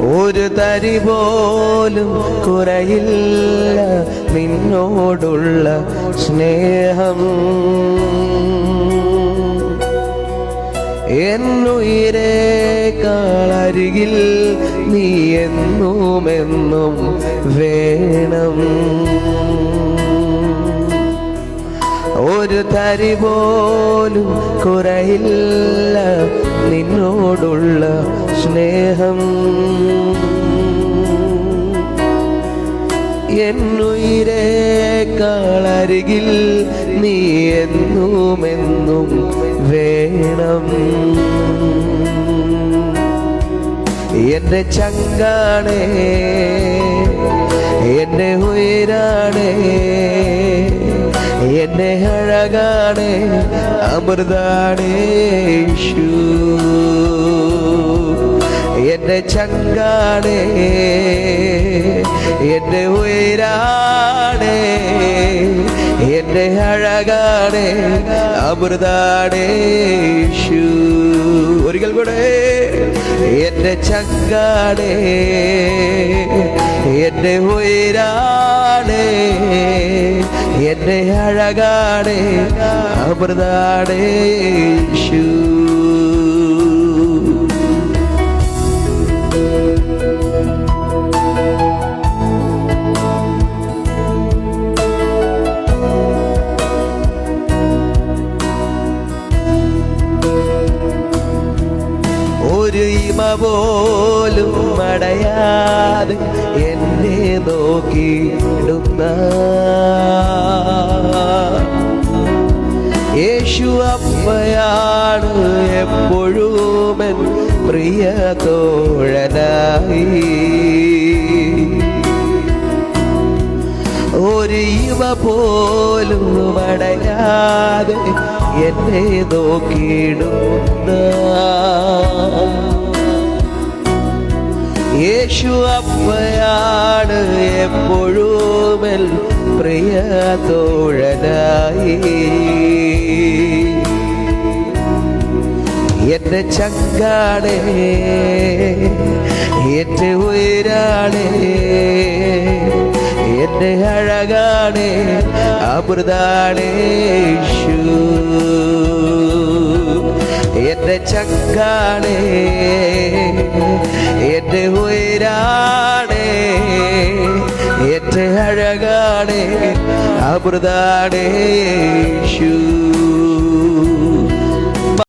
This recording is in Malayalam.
ഒരു തരി പോലും കുറയില്ല. നിന്നോടുള്ള സ്നേഹം. എന്നുയിരേക്കാളരികിൽ നീ എന്നും എന്നും വേണം. ഒരു തരി പോലും കുറയില്ല നിന്നോടുള്ള സ്നേഹം. എന്നുയിരേക്കാളരികിൽ നീ എന്നുമെന്നും വേണം. എന്റെ ചങ്കാണേ അഴകാണേ അമൃതാണേ യേശു. എന്റെ ചങ്കാണേ എന്റെ ഉയരാണേ എന്റെ അഴകാണേ അമൃതാണേഷു ഒരിക്കൽ കൂടെ എന്റെ ചങ്കാണേ എന്റെ എന്റെ അഴകാടെ അമൃതാടേശു പോലും മടയാതെ എന്നെ നോക്കിയിടുന്ന അമ്മയാണ് എപ്പോഴും പ്രിയ തോഴനായി. ഒരു ഇവ പോലും വടയാതെ എന്നെ നോക്കിയിടുന്ന എന്റെ ചങ്കാടേ എന്റെ ഉയരാണേ എന്റെ അഴകാണേ അമൃതാണേ എന്റെ എന്റെ ഉയരാണേ എന്റെ അഴകാണേ അമൃതാണേ യേശു.